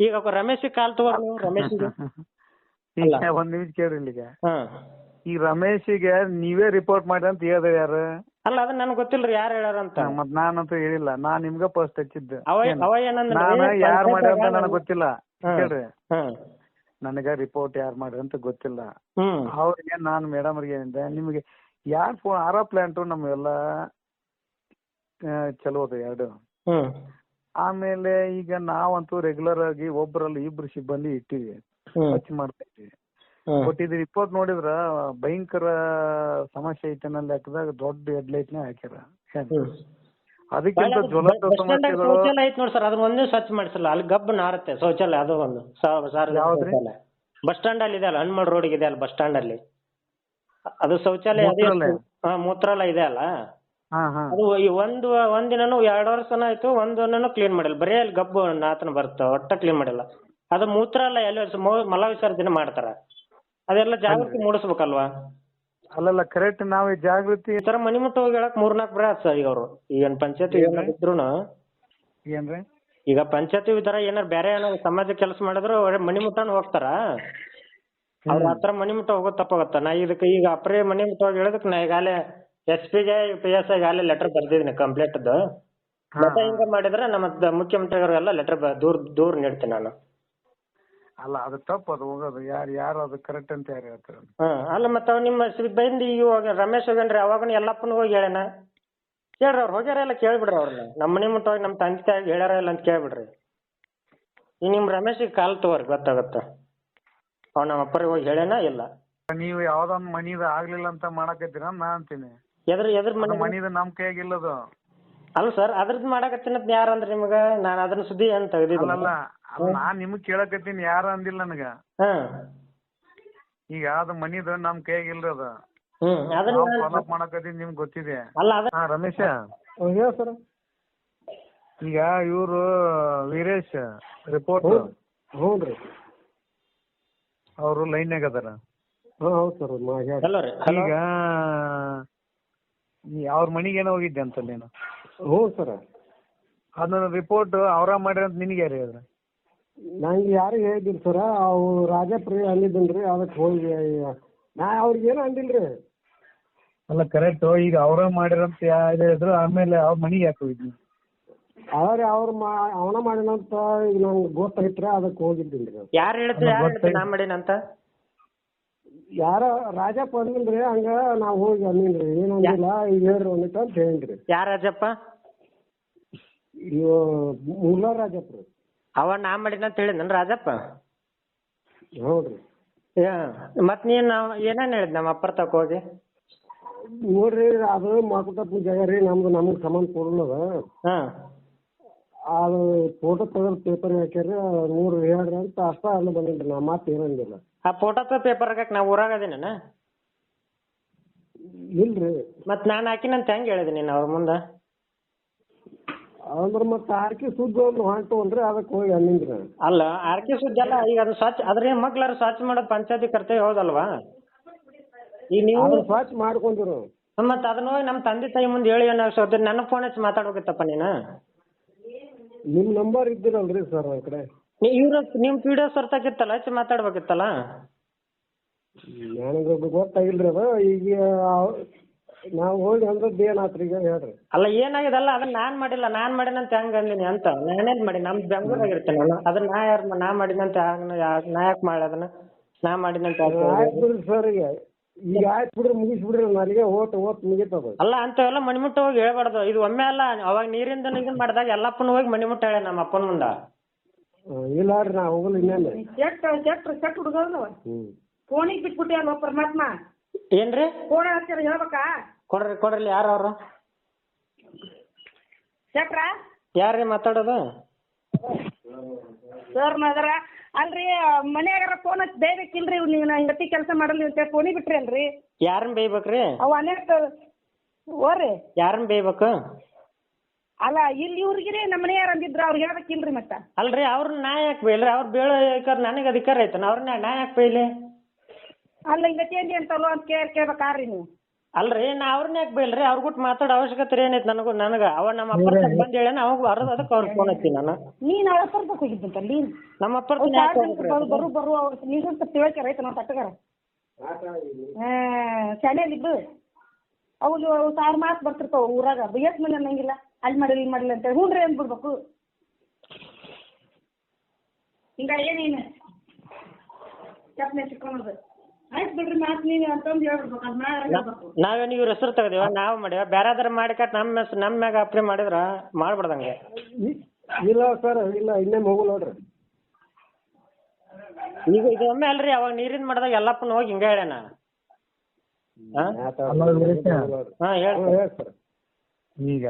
ಈಗ ರಮೇಶ್ ಕಾಲ್ ತಗೋರಿ ನೀವು ರಮೇಶಿಗೆ. ಅಲ್ಲ. ಈಗ ಒಂದ್ ನಿಮಿಷ ಕೇಳ್ರಿ ಇಲ್ಲಿಗೆ. ಹಾ. ಈ ರಮೇಶಿಗೆ ನೀವೇ ರಿಪೋರ್ಟ್ ಮಾಡಿ ಅಂತ ಹೇಳಿದ್ರೆ ಯಾರು? ಅಲ್ಲ ಅದ್ ನನ್ ಗೊತ್ತಿಲ್ರಿ ಯಾರು ಹೇಳ್ಯಾರ ಅಂತ ಮತ್ ನಾನಂತೂ ಹೇಳಿಲ್ಲ. ನಾನ್ ನಿಮ್ಗ ಫಸ್ಟ್ ಹಚ್ಚಿದ್ದೆ. ಅವ ಏನು? ಅವ ಏನಂದ್ರೆ ನಾನು ಯಾರು ಮಾಡ್ಯಾರ ಅಂತ ನನಗೆ ಗೊತ್ತಿಲ್ಲ. ಕೇಳ್ರಿ. ನನಗ ರಿಪೋರ್ಟ್ ಯಾರು ಮಾಡ್ಯಾರ ಅಂತ ಗೊತ್ತಿಲ್ಲ. ಅವ್ರಿಗೆ ನಾನು ಮೇಡಮ್ ಅವ್ರಿಗೆ ಏನಿದೆ ನಿಮಗೆ ಯಾರ್ ಫೋನ್ ಆರ ಪ್ಲಾಂಟು ನಮ್ಗೆಲ್ಲ ಚಲೋ ಅದ ಎರಡು. ಆಮೇಲೆ ಈಗ ನಾವಂತೂ ರೆಗ್ಯುಲರ್ ಆಗಿ ಒಬ್ಬರಲ್ಲಿ ಇಬ್ರು ಸಿಬ್ಬಂದಿ ಇಟ್ಟಿವಿ. ಸ್ವಚ್ಛ ಮಾಡ್ತಾ ಬಟ್ ಇದು ರಿಪೋರ್ಟ್ ನೋಡಿದ್ರ ಭಯಂಕರ ಸಮಸ್ಯೆ ಐತೆ ಅನ್ನೋ ಲೆಕ್ಕದಾಗ ದೊಡ್ಡ ಹಾಕ್ಯಾರ ನೇ ಹಾಕ್ಯಾರ. ಅದಕ್ಕಿಂತ ಜ್ವಲಂತ ಸಮಸ್ಯೆಗಳು ಶೌಚಾಲಯ ಐತಿ ನೋಡಿ ಸರ್ ಅದನ್ನ ಒಂದೇ ಸ್ವಚ್ಛ ಮಾಡಿಸಲ್ಲ. ಅಲ್ಲಿ ಗಬ್ಬ ನಾರುತ್ತೆ ಶೌಚಾಲಯ ಅದು ಒಂದು. ಸಾ- ಸಾರ್ವಜನಿಕ ಯಾವ್ದ್ರಿ? ಶೌಚಾಲಯ. ಬಸ್ ಸ್ಟಾಂಡ್ ಅಲ್ಲಿ ಇದೆ ಅಲ್ಲ ಹನುಮಲ್ ರೋಡ್ ಇದೆ ಅಲ್ಲ ಬಸ್ ಸ್ಟಾಂಡ್ ಅಲ್ಲಿ. ಅದು ಶೌಚಾಲಯ ಅದೇ ಮೂತ್ರಾಲಯ? ಹಾ ಮೂತ್ರಾಲಯ ಇದೆ ಅಲ್ಲ. ಹಾ ಹಾ. ಅದು ಈ ಒಂದು ಒಂದಿನನು ಎರಡು ವರ್ಷನ ಆಯ್ತು ಒಂದಿನನು ಕ್ಲೀನ್ ಮಾಡಿಲ್ಲ. ಬರೀ ಅಲ್ಲಿ ಗಬ್ಬು ನಾತನ ಬರುತ್ತೆ ಒಟ್ಟ ಕ್ಲೀನ್ ಮಾಡಿಲ್ಲ. ಅದು ಮೂತ್ರಾಲಯ ಎಲ್ಲ ಮಲ ವಿಸರ್ಜನೆ ಮಾಡ್ತಾರ. ಅದೆಲ್ಲ ಜಾಗೃತಿ ಮೂಡಿಸ್ಬೇಕಲ್ವಾ? ಅಲ್ಲಲ್ಲ ಕರೆಕ್ಟ್ ನಾವ್ ಈ ಜಾಗೃತಿ ಈ ತರ ಮನಿ ಮುಟ್ಟ ಹೋಗಿ ಹೇಳಕ್ ಮೂರ್ನಾಲ್ಕು ಬರ ಸರ್ ಈಗ ಅವರು ಈಗ ಪಂಚಾಯತಿ ಇದ್ರೂನು. ಏನ್ರಿ? ಈಗ ಪಂಚಾಯತಿ ತರ ಏನಾರ ಬೇರೆ ಏನಾರ ಸಮಾಜ ಕೆಲಸ ಮಾಡಿದ್ರು ಮನಿ ಮುಟ್ಟನ ಹೋಗ್ತಾರ? ಅವ್ರ ಹತ್ರ ಮನಿ ಮುಟ್ಟ ಹೋಗೋದ್ ತಪ್ಪಾಗತ್ತ. ನಾ ಇದಕ್ಕೆ ಈಗ ಅಪ್ರೇ ಮನಿ ಮುಟ್ಟ ಹೋಗಿ ಹೇಳೋದಕ್ಕೆ ನಾ ಈಗಾಗಲೇ ಎಸ್ ಪಿಗೆ ಪಿ ಎಸ್ ಐಗಾಗಲೇ ಲೆಟರ್ ಬರ್ದಿದ್ದೀನಿ ಕಂಪ್ಲೇಂಟ್ ಮತ್ತೆ ಹಿಂಗ ಮಾಡಿದ್ರೆ ನಮ್ಮ ಮುಖ್ಯಮಂತ್ರಿಗಳಿಗೆಲ್ಲ ಲೆಟರ್ ದೂರ್ ದೂರ್ ನೀಡ್ತೀನಿ ನಾನು. ಅಲ್ಲ ಅದು ತಪ್ಪು ಅದು ಹೋಗೋದು. ಯಾರು ಯಾರು ಅದು ಕರೆಕ್ಟ್ ಅಂತ ಯಾರು ಹೇಳ್ತಾರೆ? ಹ್ಮ್ ಅಲ್ಲ ಮತ್ತೆ ಅವ್ ನಿಮ್ಮ ಸಿ- ಬಂದು ಇವಾಗ ರಮೇಶ್ ಹೋಗ್ಯಾನ್ರಿ ಅವಾಗನ ಎಲ್ಲಪ್ಪನ ಹೋಗಿ ಹೇಳ್ಯಾನ. ಕೇಳ್ರಿ ಅವ್ರು ಹೋಗ್ಯಾರ ಇಲ್ಲ ಕೇಳ್ಬಿಡ್ರಿ ಅವ್ರನ್ನ. ನಮ್ಮ ಮನೆ ಮುಟ್ಟ ಹೋಗಿ ನಮ್ಮ ತಂದೆ ತಾಯಿ ಹೇಳ್ಯಾರ ಇಲ್ಲ ಅಂತ ಕೇಳ್ಬಿಡ್ರಿ. ಈಗ ನಿಮ್ ರಮೇಶಿಗೆ ಕಾಲ್ ತಗೋರಿ ಗೊತ್ತಾಗತ್ತ. ಅವ್ ನಮ್ಮ ಅಪ್ಪರಿಗೆ ಹೋಗಿ ಹೇಳ್ಯಾನ ಇಲ್ಲ. ನೀವು ಯಾವ್ದೊಂದ್ ಮನಿದ ಆಗ್ಲಿಲ್ಲ ಅಂತ ಮಾಡಕತ್ತೀರ? ನಾ ಅಂತೀನಿ. ಎದ್ರ ಎದ್ರ ಅದು ಮನೆ ಮನಿದ ನಮ್ ಕೈಯಾಗಿಲ್ಲದು ಅಲ್ಲ ಸರ್ ಅದ್ರದ್ದು ಮಾಡಕತ್ತೀನಿ ಅಂತ ಯಾರು ಅಂದ್ರಿ ನಿಮ್ಗ? ನಾನು ಅದನ್ನ ಸುದ್ದಿ ಏನ್ ತೆಗ್ದಿದ್ದೀನಿ. ಅಲ್ಲಲ್ಲ ಅಲ್ಲ ನಾನ್ ನಿಮ್ಗ್ ಕೇಳಕತ್ತೀನಿ ಯಾರು ಅಂದಿಲ್ಲ ನನಗೆ. ಹಾ. ಈಗ ಅದು ಮನಿದ ಕೈಗೆ ಇಲ್ಲ ಅದು. ಹ್ಮ್ ಅದನ್ನ ನಾವು ಫಾಲೋ ಮಾಡಕತ್ತೀನಿ ನಿಮ್ಗ್ ಗೊತ್ತಿದೆ. ಅಲ್ಲ ಅದ ಹಾ ರಮೇಶ. ಹೇಳ ಸರ್. ಈಗ ಇವ್ರು ವೀರೇಶ್ ರಿಪೋರ್ಟ್ ಹ್ಞೂ ರೀ. ಅವರು ಲೈನ್ಯಾಗ ಅದಾರ. ಹಾಂ ಹೌದು ಸರ್ ಹಲೋ ರೀ ಹಲೋ. ಈಗ ಈ ಅವ್ರ ಮನಿಗೆ ಏನೋ ಹೋಗಿದ್ದೆ ಅಂತ ನೀನು ಹ್ಞೂ ಸರ. ಅದನ್ನ ರಿಪೋರ್ಟ್ ಅವ್ರ ಮಾಡ್ಯಾರ ಅಂತ ನಿನಗೆ ಯಾರು ಹೇಳಿದ್ರು? ನಂಗೆ ಯಾರು ಹೇಳಿದ್ರು ಸರ. ಅವು ರಾಜಪ್ರಿ ಅಂದಿದ್ದೀನಿ ರೀ ಅದಕ್ಕೆ ಹೋಗಿ ನಾ ಅವ್ರಿಗೆ ಏನು ಅಂದಿಲ್ಲ ರೀ. ಅಲ್ಲ ಕರೆಕ್ಟ್ ಈಗ ಅವ್ರ ಮಾಡ್ಯಾರ ಅಂತ ಯಾರು ಹೇಳಿದ್ರು ಆಮೇಲೆ ಅವ್ರ ಮನಿಗೆ ಯಾಕೆ ಹೋಗಿದ್ವಿ ಅವ್ರ ಅವ್ರ ಮಾ ಅವನ ಮಾಡಿನಂತ ಈಗ ನಂಗೆ ಗೊತ್ತಾಯ್ತು ಅದಕ್ಕೆ ಹೋಗಿದ್ದೀನಿ ರೀ. ಯಾರು ಹೇಳಿದ್ರು ಯಾರು ಹೇಳಿದ್ರು ನಾ ಮಾಡೀನಂತ? ಯಾರ ರಾಜಪ್ಪ ಅಂದ್ರೆ ಹಂಗ ನಾವು ಹೋಗಿ ಅಂದಿಲ್ಲ ರೀ ಏನು ಅಂದಿಲ್ಲ ಈಗ ಹೇಳ್ರಿ ಒಂದಿಟ್ಟು ಅಂತ ಹೇಳಿನ್ರಿ ಯಾರ ರಾಜಪ್ಪ? ಇವು ಮೂಲ ರಾಜಪ್ಪ ರೀ. ಅವ ನಾ ಮಾಡಿನ ಅಂತ ಹೇಳಿದ್ನ ರಾಜಪ್ಪ? ಹೌದ್ರಿ. ಮತ್ ನೀನ್ ನಾವ್ ಏನೇನ್ ಹೇಳಿದ್ ನಮ್ಮ ಅಪ್ಪರ್ ತಕ ಹೋಗಿ? ನೋಡ್ರಿ ಅದು ಮಾಕುಟಪ್ಪ ಜಾಗ ರೀ ನಮ್ದು ನಮ್ಗೆ ಸಂಬಂಧ ಕೊಡಲ್ಲ ಹಾ. ಅದು ಫೋಟೋ ತೆಗೆದು ಪೇಪರ್ ಹಾಕ್ಯಾರ ಮೂರು ಹೇಳ್ರಿ ಅಂತ ಅಷ್ಟ ಅಲ್ಲ ಬಂದಿನ್ರಿ ನಾ ಮತ್ತೆ ಏನಂದಿಲ್ಲ. ಆ ಫೋಟೋ ಪೇಪರ್ ಹಾಕಕ್ ನಾವು ಊರಾಗ ಅದೇನ ಇಲ್ರಿ. ಮತ್ ನಾನು ಹಾಕಿನಂತ ಹೆಂಗ್ ಹೇಳಿದೆ ನೀನ್ ಅವ್ರ ಮುಂದ? ಅಂದ್ರೆ ಮತ್ತೆ ಆರ್ಕೆ ಸುದ್ದಿ ಒಂದು ಅಂದ್ರೆ ಅದಕ್ಕೆ ಹೋಗಿ ಅಲ್ಲಿಂದ್ರಿ ಅಲ್ಲ ಆರ್ಕೆ ಸುದ್ದಿ ಅಲ್ಲ ಈಗ ಅದು ಸ್ವಚ್ಛ ಅದ್ರ ಮಕ್ಳಾರು ಸ್ವಚ್ಛ ಮಾಡೋದ್ ಪಂಚಾಯತಿ ಕರ್ತವ್ಯ ಹೌದಲ್ವಾ? ಈಗ ನೀವು ಅದನ್ನ ಸ್ವಚ್ಛ ಮಾಡ್ಕೊಂಡಿರು. ಮತ್ ಅದನ್ನ ಹೋಗಿ ನಮ್ಮ ತಂದೆ ತಾಯಿ ಮುಂದೆ ಹೇಳಿ ಅನ್ನೋ ನನ್ನ ಫೋನ್ ಹಚ್ಚಿ ಮಾತಾಡ್ಬೇಕಿತ್ತಪ್ಪ ನೀನು? ನಿಮ್ ನಂಬರ್ ಇದ್ದಿರಲ್ರಿ ಸರ್ ಆ ಕಡೆ. ಇವ್ರ ನಿಮ್ ಪಿ ಡಿ ಎಸ್ ಹೊರ್ತಾಗಿತ್ತಲ್ಲ ಹಚ್ಚಿ ಮಾತಾಡ್ಬೇಕಿತ್ತಲ್ಲ? ನನಗೆ ಗೊತ್ತಾಗಿಲ್ರಿ ಅದು ಈಗ ನಾವು ಹೋಗಿ ಅಂದದ್ದು ಏನಾತ್ರಿ ಈಗ ಹೇಳ್ರಿ. ಅಲ್ಲ ಏನಾಗಿದಲ್ಲ ಅದನ್ನ ನಾನ್ ಮಾಡಿಲ್ಲ ನಾನ್ ಮಾಡಿನಂತ ಹೆಂಗ್ ಅಂದಿನಿ ಅಂತ. ನಾನೇನ್ ಮಾಡಿ ನಮ್ ಬೆಂಗಳೂರಾಗ ಇರ್ತೇನೆ ನಾನು. ಅದನ್ನ ನಾ ಯಾರ್ ನಾ ಮಾಡಿದಂತ ನಾ ಯಾಕೆ ಮಾಡಿ ಅದನ್ನ? ನಾ ಮಾಡಿದಂತ? ಆಯ್ತು ಬಿಡ್ರಿ ಸರ್ ಈಗ ಈಗ ಆಯ್ತು ಬಿಡ್ರಿ ಮುಗಿಸ್ಬಿಡ್ರಿ ನನಗೆ ಓಟ್ ಓಟ್ ಮುಗೀತದ. ಅಲ್ಲ ಅಂತವೆಲ್ಲ ಮಣಿಮುಟ್ಟ ಹೋಗಿ ಹೇಳ್ಬಾರ್ದು. ಇದು ಒಮ್ಮೆ ಅಲ್ಲ ಅವಾಗ ನೀರಿಂದ ನಿಂದ ಮಾಡಿದಾಗ ಎಲ್ಲಪ್ಪನ ಹೋಗಿ ಮಣಿಮುಟ್ಟ ಹೇಳ ನಮ್ಮ ಅಪ್ಪನ ಮುಂದ. ಇಲ್ಲ ರೀ ನಾ ಹೋಗಲ್ಲ ಇನ್ನೇನು ಕೆಟ್ಟ ಕೆಟ್ಟ ಕೆಟ್ಟ ಹುಡುಗರು. ಹ್ಮ್. ಫೋನಿಗೆ ಬಿಟ್ಬಿಟ್ಟೆ ಅಲ್ವ ಪರಮಾತ್ಮ? ಏನ್ರಿ? ಫೋನ್ ಹಚ್ಚಾರ ಹೇಳ್ಬೇಕಾ? ಕೊಡ್ರಿ ಕೊಡ್ರಿ ಯಾರು ಅವ್ರು? ಕೆಟ್ರ ಯಾರ್ರಿ ಮಾತಾಡೋದು? ಸರ್ ಅದರ ಅಲ್ರಿ ಮನ್ಯಾಗಾರ ಫೋನ್ ಹಚ್ಚಿ ಬೇಯ್ಬೇಕಿಲ್ರಿ ನೀವು ಹೆಂಡತಿ ಕೆಲಸ ಮಾಡಲ್ಲ ಅಂತ ಫೋನಿಗೆ ಬಿಟ್ರಿ ಅಲ್ರಿ ಯಾರನ್ನ ಬೇಯ್ಬೇಕ್ರಿ? ಅವ ಅನೇಕ ಓರಿ ಯಾರನ್ನ ಬೇಯ್ಬೇಕು? ಅಲ್ಲ ಇಲ್ಲಿ ಇವ್ರಿಗೆ ನಮ್ಮ ಮನೆಯಾರ ಅಂದಿದ್ರ ಅವ್ರಿಗೆ ಹೇಳ್ಬೇಕಿಲ್ರಿ ಮತ್ತ. ಅಲ್ರಿ ಅವ್ರ ನಾ ಯಾಕೆ ಬೇಲ್ರಿ ಅವ್ರ ಬೇಳ ನನಗೆ ಅಧಿಕಾರ ಐತನ ಅವ್ರ ನಾ ಯಾಕೆ ಬೈಲಿ ಅಲ್ಲ ಇಲ್ಲ ಚೇಂಜ್ ಅಂತಲ್ವ ಅಂತ ಕೇಳಿ ಕೇಳ್ಬೇಕಾರ್ರಿ ನೀವು. ಅಲ್ರಿ ನಾ ಅವ್ರನ್ನ ಯಾಕೆ ಬೇಲ್ರಿ ಅವ್ರ ಗುಟ್ ಮಾತಾಡೋ ಅವಶ್ಯಕತೆ ಏನೈತೆ ನನಗೂ ನನಗ. ಅವ ನಮ್ಮ ಅಪ್ಪರ ಬಂದ್ ಹೇಳ ಅವಾಗ ಬರೋದು ಅದಕ್ಕೆ ಅವ್ರ ಫೋನ್ ಹಚ್ಚಿ ನಾನು. ನೀನ್ ಅವ್ರ ಹತ್ರಕ್ಕೆ ಹೋಗಿದ್ದಂತಲ್ಲಿ ನಮ್ಮ ಅಪ್ಪರ್ ಬರು ಬರು ಅವ್ರ ನೀನು ನಿಂತ ರೈತ ಐತೆ ನಾವು ತಟ್ಟಗಾರ? ಶಾಲೆಯಲ್ಲಿ ಇದ್ದು ಅವು ಅವು ಸಾವಿರ ಮಾರ್ಕ್ಸ್ ಬರ್ತಿರ್ತಾವ ಊರಾಗ ಬಿ ಎಸ್ ಮನೆ ಅನ್ನಂಗಿಲ್ಲ. ಅಲ್ಲಿ ಮಾಡಲ್ ಇಲ್ಲಿ ಮಾಡಿಲ್ಲ ಅಂತ ಹ್ಞೂ ರೀ ಅಂದ್ಬಿಡ್ಬೇಕು ಹಿಂಗ. ಏನೇನು ಆಯ್ತು ಬಿಡ್ರಿ ಮಾತು ನೀನು ಅಂತಂದು ಹೇಳ್ಬಿಡ್ಬೇಕು. ಅದು ಮಾಡಿ ಹೇಳ್ಬೇಕು ನಾವೇನು ಇವ್ರ ಹೆಸರು ತೆಗ್ದೇವ? ನಾವು ಮಾಡ್ಯಾವ ಬೇರೆದಾರ ಮಾಡಿಕಟ್ ನಮ್ಮ ಹೆಸರು ನಮ್ಮ ಮ್ಯಾಗ ಅಪ್ಲೈ ಮಾಡಿದ್ರ ಮಾಡ್ಬಾರ್ದಂಗೆ ಇ- ಇಲ್ಲ ಸರ್ ಇಲ್ಲ ಇನ್ನೇಮ್ ಹೋಗಲ್ಲ ನೋಡ್ರಿ. ಈಗ ಇದು ಒಮ್ಮೆ ಅಲ್ರಿ ಅವಾಗ ನೀರಿನ್ ಮಾಡಿದಾಗ ಎಲ್ಲಪ್ಪನ ಹೋಗಿ ಹಿಂಗ ಹೇಳ್ಯಾನ ಹಾ? ಅಲ್ಲ ವೀರೇಶ, ಹಾ ಹೇಳಿ ಹ್ಞೂ ಹೇಳಿ ಸರ್ ಈಗ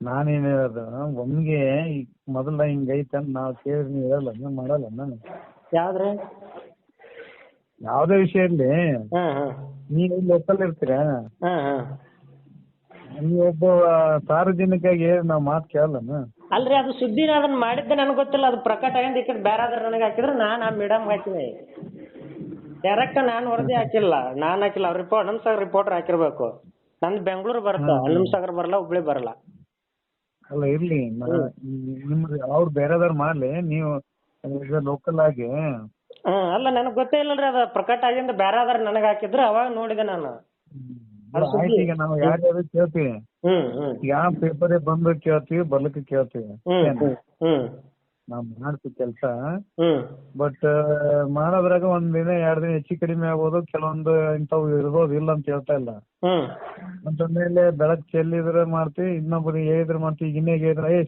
ನಾನೇನ್ ಹೇಳೋದು ಒಮ್ಗೆ ಈಗ ಮೊದಲ ಹಿಂಗೈತೆ ಅಂತ ನಾವು ಕೇಳಿ ನೀವು ಹೇಳಲ್ಲ ನೀವು ಮಾಡಲ್ಲ ನಾನು. ಯಾವ್ದ್ರಿ? ಯಾವುದೇ ವಿಷಯ ಇರ್ಲಿ. ನೀವ್ ಲೋಕಲ್ ಇರ್ತೀರಾ? ನೀವು ಒಬ್ಬ ಸಾರ್ವಜನಿಕಾಗಿ ನಾವು ಮಾತು ಕೇಳಲ್ಲ ಅಲ್ರಿ ಅದು ಸುದ್ದಿನ ಅದನ್ನ ಮಾಡಿದ್ದೆ ನನಗೆ ಗೊತ್ತಿಲ್ಲ. ಅದು ಪ್ರಕಟ ಆಗಿಂದ ಈ ಕಡೆ ಬೇರೆ ಆದ್ರೆ ನನಗೆ ಹಾಕಿದ್ರೆ ನಾನು ಆ ಮೇಡಮ್ ಹಾಕಿದೆ. ಡೈರೆಕ್ಟ್ ನಾನು ವರದಿ ಹಾಕಿಲ್ಲ ನಾನು ಹಾಕಿಲ್ಲ. ಅವ್ರ ರಿಪೋರ್ಟ್ ನಮ್ಮ ಸಾಗರ್ ರಿಪೋರ್ಟರ್ ಹಾಕಿರ್ಬೇಕು. ನಂದು ಬೆಂಗಳೂರು ಬರುತ್ತೆ ಸಾಗರ್ ಬರಲ್ಲ ಹುಬ್ಳಿ ಬರಲ್ಲ ಅಲ್ಲ ಇರ್ಲಿ. ನಿಮ್ದು ಅವ್ರು ಬೇರೆದವ್ರು ಮಾಡ್ಲಿ. ನೀವು ಲೋಕಲ್ ಆಗಿ. ಅಲ್ಲ ನನಗೆ ಗೊತ್ತೇ ಇಲ್ಲರಿ ಅದು ಪ್ರಕಟ ಆಗಿಂದ ಬ್ಯಾರೆ ಆದ್ರೆ ನನಗೆ ಹಾಕಿದ್ರ ಅವಾಗ ನೋಡಿದೆ ನಾನು. ಅದು ಸುದ್ದಿ. ಈಗ ನಾವು ಯಾರ್ಯಾರು ಕೇಳ್ತೀವಿ? ಹ್ಮ್ ಹ್ಮ್. ಯಾವ ಪೇಪರ್ ಬಂದು ಕೇಳ್ತೀವಿ ಬರ್ಲಿಕ್ಕೆ ಕೇಳ್ತೀವಿ. ಹ್ಮ್ ಹ್ಮ್ ಹ್ಮ್. ನಾವು ಮಾಡ್ತೀವಿ ಕೆಲಸ. ಬಟ್ ಮಾಡೋದ್ರಾಗ ಒಂದ್ ದಿನ ಎರಡ್ ದಿನ ಹೆಚ್ಚು ಕಡಿಮೆ ಆಗ್ಬೋದು ಕೆಲವೊಂದು ಇಂಥವು ಇರ್ಬೋದು ಇಲ್ಲ ಅಂತ ಹೇಳ್ತಾ ಇಲ್ಲ. ಅಂತಂದ್ಮೇಲೆ ಅಂತ ಮೇಲೆ ಬೆಳಕ್ ಚೆಲ್ಲಿದ್ರೆ ಮಾಡ್ತೀವಿ ಇನ್ನೊಬ್ರಿಗೆ ಹೇಳಿದ್ರೆ ಮಾಡ್ತೀವಿ ಈಗ ಇನ್ನೇ ಹೇಳಿದ್ರೆ ಏ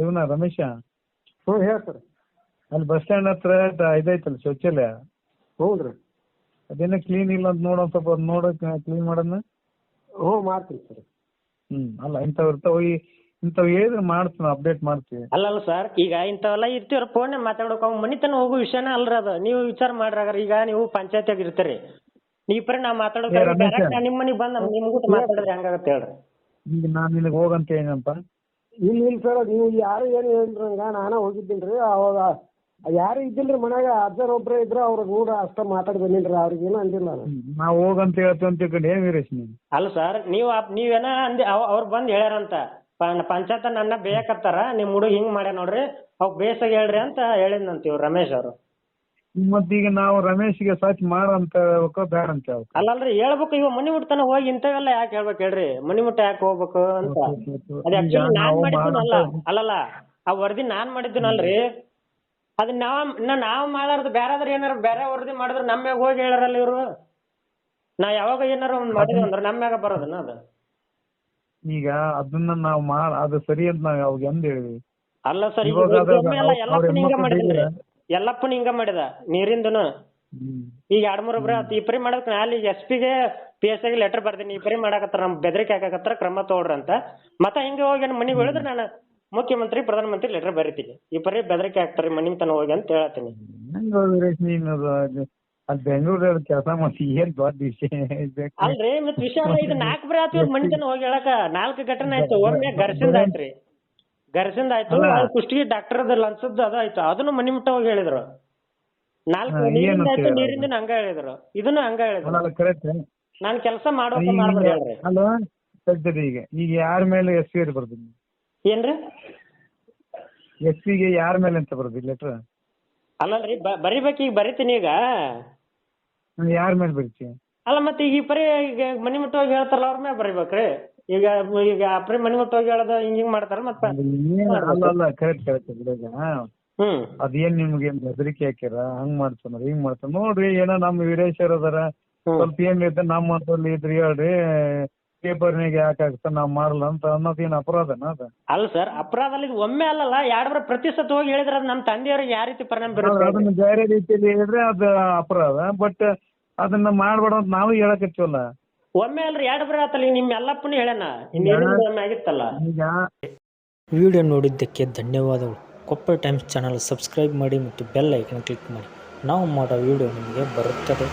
ಇವನ ರಮೇಶ? ಅಲ್ಲಿ ಬಸ್ ಸ್ಟ್ಯಾಂಡ್ ಹತ್ರ ಇದೈತಲ್ಲ ಶೌಚಾಲಯ? ಹೌದ್ರಿ ಅದೇನೋ ಕ್ಲೀನ್ ಇಲ್ಲ ಅಂತ ನೋಡೋ ಸ್ವಲ್ಪ ನೋಡಕ್ ಕ್ಲೀನ್ ಮಾಡೋಣ ಹ್ಞೂ ಮಾಡ್ತೀವಿ ಸರ್. ಹ್ಮ್ ಅಲ್ಲ ಇಂಥವ್ ಇರ್ತಾವ. ಈ ಇಂಥವ್ ಹೇಳಿದ್ರೆ ಮಾಡ್ತೀವಿ ಅಪ್ಡೇಟ್ ಮಾಡ್ತೀವಿ. ಅಲ್ಲಲ್ಲ ಸರ್ ಈಗ ಇಂಥವೆಲ್ಲ ಇರ್ತೀವ್ರ ಫೋನ್ ಮಾತಾಡೋಕೆ ಅವ್ ಮನಿ ತನ ಹೋಗೋ ವಿಷಯನೇ ಅಲ್ರಿ ಅದು. ನೀವು ವಿಚಾರ ಮಾಡ್ರಾಗ ಈಗ ನೀವು ಪಂಚಾಯತಿಯಾಗ ಇರ್ತೀರಿ. ನೀವು ನಾ ಮಾತಾಡೋಕೆ ನಿಮ್ ರಮೇಶ. ಡೈರೆಕ್ಟ್ ನಿಮ್ಮ ಮನೆಗೆ ಬಂದು ನಿಮ್ಮ ಗುಟ್ಟು ಮಾತಾಡಿದ್ರೆ ಹೆಂಗಾಗತ್ತೆ ಹೇಳ್ರಿ. ಈಗ ನಾನ್ ನಿನಗೆ ಹೋಗಂತ ಏನಂತ ಇಲ್ಲ ಇಲ್ಲ ಸರ್ ನೀವು ಯಾರು ಏನು ಹೇಳ್ರಿ ನಾನೇ ಹೋಗಿದ್ದೀನಿ ರೀ ಅವಾಗ ಯಾರು ಇದ್ದಿಲ್ಲ ರೀ ಮನ್ಯಾಗ ಅಜ್ಜರ್ ಒಬ್ಬರೇ ಇದ್ರು ಅವ್ರ ಕೂಡ ಅಷ್ಟ ಮಾತಾಡಿ ಬಂದಿಲ್ರಿ ರೀ ಅವ್ರಿಗೇನು ಅಂದಿಲ್ಲ ನಾನು ನಾವ್ ಹೋಗಂತ ಹೇಳ್ತೀವಿ ಅಂತ ತಿಳ್ಕೊಂಡು ಏನ್ ವೀರೇಶ್ ನೀನ್? ಅಲ್ಲ ಸರ್ ನೀವು ಅಪ್- ನೀವೇನ ಅಂದ ಅವ್ರ ಅವ್ರು ಬಂದು ಹೇಳ್ಯಾರಂತ. ಪಂಚಾಯತ್ ನನ್ನ ಬೇಯಕತ್ತಾರ? ನಿಮ್ಮ ಹುಡುಗ ಹಿಂಗ್ ಮಾಡ್ಯ ನೋಡ್ರಿ ಅವ್ ಬೇಸಾಗಿ ಹೇಳ್ರಿ ಅಂತ ಹೇಳಿದ್ನಂತ ಇವ್ರು ರಮೇಶ್ ಅವರು. ಮತ್ತೀಗ ನಾವು ರಮೇಶ್ಗೆ ಸರ್ಚ್ ಮಾಡಂತ ಹೇಳ್ಬೇಕು ಬೇಡ ಅಂತ ಹೇಳ್ಬೇಕು. ಅಲ್ಲಲ್ರಿ ಹೇಳ್ಬೇಕು ಇವ ಮನಿ ಮುಟ್ತಾನ ಹೋಗಿ ಇಂಥವೆಲ್ಲ ಯಾಕೆ ಹೇಳ್ಬೇಕು ಹೇಳ್ರಿ? ಮನಿ ಮುಟ್ಟ ಯಾಕೆ ಹೋಗ್ಬೇಕು ಅಂತ. ಅದ್ ಈಗ ಆಕ್ಚುಲಿ ನಾನ್ ಮಾಡಿದ್ದೀನಲ್ಲ. ಅಲ್ಲಲ್ಲ ಆ ವರದಿ ನಾನ್ ಮಾಡಿದ್ದೀನಲ್ರಿ. ಅದ್ ನಾವ್ ಇನ್ನ ನಾವ್ ಮಾಡಾರ್ದು ಬೇರೆದ್ರ ಏನಾರ ಬೇರೆ ವರದಿ ಮಾಡಿದ್ರ ನಮ್ಮ ಮ್ಯಾಗ ಹೋಗಿ ಹೇಳ್ಯಾರಲ್ಲ ಇವ್ರು. ನಾ ಯಾವಾಗ ಏನಾರ ಒಂದ್ ಮಾಡಿದ್ವಿ ಅಂದ್ರ ನಮ್ಮ ಮ್ಯಾಗ ಬರೋದನ್ನ ಅದು. ಈಗ ಅದನ್ನ ನಾವು ಮಾಡ ಅದು ಸರಿ ಅಂತ ನಾವ್ ಅವಾಗ ಎಂದ್ ಹೇಳಿವಿ ಅಲ್ಲ ಸರ್ ಇವಾಗ ಅದು- ಅವ್ರ ಹಿಂಗ ಹೆಣ್ಮಕ್ಳು ಮಾಡಿದ್ರಿ ಬೈದಿರ? ಎಲ್ಲಪ್ಪನ ಹಿಂಗ ಮಾಡಿದ ನೀರಿಂದನು. ಹ್ಮ್. ಈಗ ಎರಡ್ ಮೂರ್ ಒಬ್ರ ಈ ಪರಿ ಮಾಡಕ್ ಅಲ್ಲಿ ಎಸ್ ಪಿಗೆ ಪಿ ಎಸ್ ಐಗೆ ಲೆಟರ್ ಬರ್ದೇನಿ ಈ ಪರಿ ಮಾಡಕತ್ತಾರ ನಮ್ ಬೆದರಿಕೆ ಹಾಕಕತ್ತಾರ ಕ್ರಮ ತಗೊಳ್ರಿ ಅಂತ. ಮತ್ತ ಹಿಂಗ ಹೋಗಿ ನನ್ನ ಮನಿಗೆ ಹೇಳಿದ್ರೆ ನಾನು ಮುಖ್ಯಮಂತ್ರಿ ಪ್ರಧಾನಮಂತ್ರಿ ಲೆಟರ್ ಬರೀತೀನಿ. ಈ ಪರಿ ಬೆದರಿಕೆ ಹಾಕ್ತಾರ ಮನಿ ತನ ಹೋಗಿ ಅಂತ ಹೇಳ್ತೀನಿ ಹೆಂಗ ವೀರೇಶ್ ನೀನು ಅದು- ಅದು- ಅಲ್ಲಿ ಬೆಂಗಳೂರಲ್ಲಿ ಕೆಲಸ ಮಾಡಿ ಏನ್ ದೊಡ್ಡ ವಿಷಯ? ಬೇಕು. ಅಲ್ರಿ ಮತ್ ವಿಷಯ ಇದು ನಾಲ್ಕು ಬರೀ ಆತು ಇವ್ರ ಮನಿ ತನ ಹೋಗಿ ಹೇಳಕ ನಾಲ್ಕು ಘಟನೆ ಆಯ್ತು ಒಮ್ಮೆ ಗರ್ಸಿಂದ ಆಯ್ತ್ರಿ. ಗರ್ಸಿಂದ ಆಯ್ತು ಕುಷ್ಟಿಗೆ ಅದು ಡಾಕ್ಟರ್ ಲಂಚದ್ದು ಅದು ಆಯ್ತು ಅದನ್ನು ಮನಿ ಮುಟ್ಟ ಹೋಗಿ ಹೇಳಿದ್ರು. ನಾಲ್ಕು ನೀರಿಂದ ಆಯ್ತು? ನೀರಿಂದ ಹಂಗ ಹೇಳಿದ್ರು. ಇದನ್ನು ಹಂಗ ಹೇಳಿದ್ರು. ನಾನ್ ಕೆಲಸ ಮಾಡೋಕೆ ಮಾಡ್ಬೇಡಿ ಹೇಳ್ರಿ. ಸರಿ ಈಗ ಈಗ ಯಾರ ಮೇಲೆ ಎಸ್ ಸಿ ಬರ್ತೀನಿ ಏನ್ರಿ? ಎಸ್ ಯಾರ್ ಯಾರ ಮೇಲೆ ಅಂತ ಬರ್ದಿ ಲೆಟರ್ ಅಲ್ಲಲ್ರಿ ಬರಿಬೇಕು ಈಗ ಬರಿತೀನಿ ಈಗ. ಯಾರ ಮೇಲೆ ಬರೀತಿ? ಅಲ್ಲ ಮತ್ತೆ ಈಗ ಈ ಪರಿ ಈಗ ಮನಿ ಮುಟ್ಟ ಹೋಗಿ ಹೇಳ್ತಾರಲ್ಲ ಅವ್ರ ಮೇಲೆ ಬರಿಬೇಕ್ರಿ. ಈಗ ಈಗ ಅಪ್ರಿ ಪರಿ ಮನಿ ಮುಟ್ಟ ಹೋಗಿ ಹೇಳೋದು ಹಿಂಗ್ ಹಿಂಗ್ ಮಾಡ್ತಾರ ಮತ್ತ ಏನ್ ಅಲ್ಲ ಅಲ್ಲ ಕರೆಕ್ಟ್ ಕರೆಕ್ಟ್ ಬಿಡೋದ ಹ್ಮ್. ಅದೇನ್ ನಿಮ್ಗೆ ಬೆದರಿಕೆ ಹಾಕ್ಯಾರ? ಹಂಗ್ ಮಾಡ್ತಾನ ಹಿಂಗ್ ಮಾಡ್ತಾನ ನೋಡ್ರಿ ಏನೋ ನಮ್ ವೀರೇಶ್ ಅದಾರ. ಸ್ವಲ್ಪ ಏನ್ ಐತೆ ನಮ್ಮ ಅಂತಲ್ಲಿ ಇದ್ರಿ ಹೇಳ್ರಿ. ಪೇಪರ್ನಾಗ ಯಾಕೆ ಹಾಕ್ತಾನ ನಾವ್ ಮಾಡಲ್ಲ ಅಂತ ಅನ್ನೋದು ಏನ್ ಅಪರಾಧನ ಅದ? ಅಲ್ಲ ಸರ್ ಅಪರಾಧ ಅಲ್ಲಿ ಒಮ್ಮೆ ಅಲ್ಲಲ್ಲ ಎರಡ್ ಬರ ಪ್ರತಿ ಸತಿ ಹೋಗಿ ಹೇಳಿದ್ರೆ ಅದು ನಮ್ಮ ತಂದೆಯವ್ರಿಗೆ ಯಾವ ರೀತಿ ಪರಿಣಾಮ ಆದ್ರೆ ಬೀರುತ್ತೆ ಅದನ್ನ ಬೇರೆ ರೀತಿಯಲ್ಲಿ ಹೇಳಿದ್ರೆ ಅದು ಅಪರಾಧ ಬಟ್ ಅದನ್ನ ಮಾಡ್ಬೇಡ ಅಂತ ನಾವು ಹೇಳಕತ್ತೀವಲ್ಲ ಒಮ್ಮೆ ಅಲ್ರಿ ಎರಡು ಬರ ಆತಲ್ಲ ಈಗ ನಿಮ್ ಎಲ್ಲಪ್ಪನು ಹೇಳ್ಯಾನ ಒಮ್ಮೆ ಆಗಿತ್ತಲ್ಲ? ಈಗ ವಿಡಿಯೋ ನೋಡಿದ್ದಕ್ಕೆ ಧನ್ಯವಾದಗಳು. ಕೊಪ್ಪಳ ಟೈಮ್ಸ್ ಚಾನಲ್ ಸಬ್ಸ್ಕ್ರೈಬ್ ಮಾಡಿ ಮತ್ತು ಬೆಲ್ ಐಕನ್ ಕ್ಲಿಕ್ ಮಾಡಿ. ನಾವು ಮಾಡೋ ವಿಡಿಯೋ ನಿಮಗೆ ಬರುತ್ತದೆ.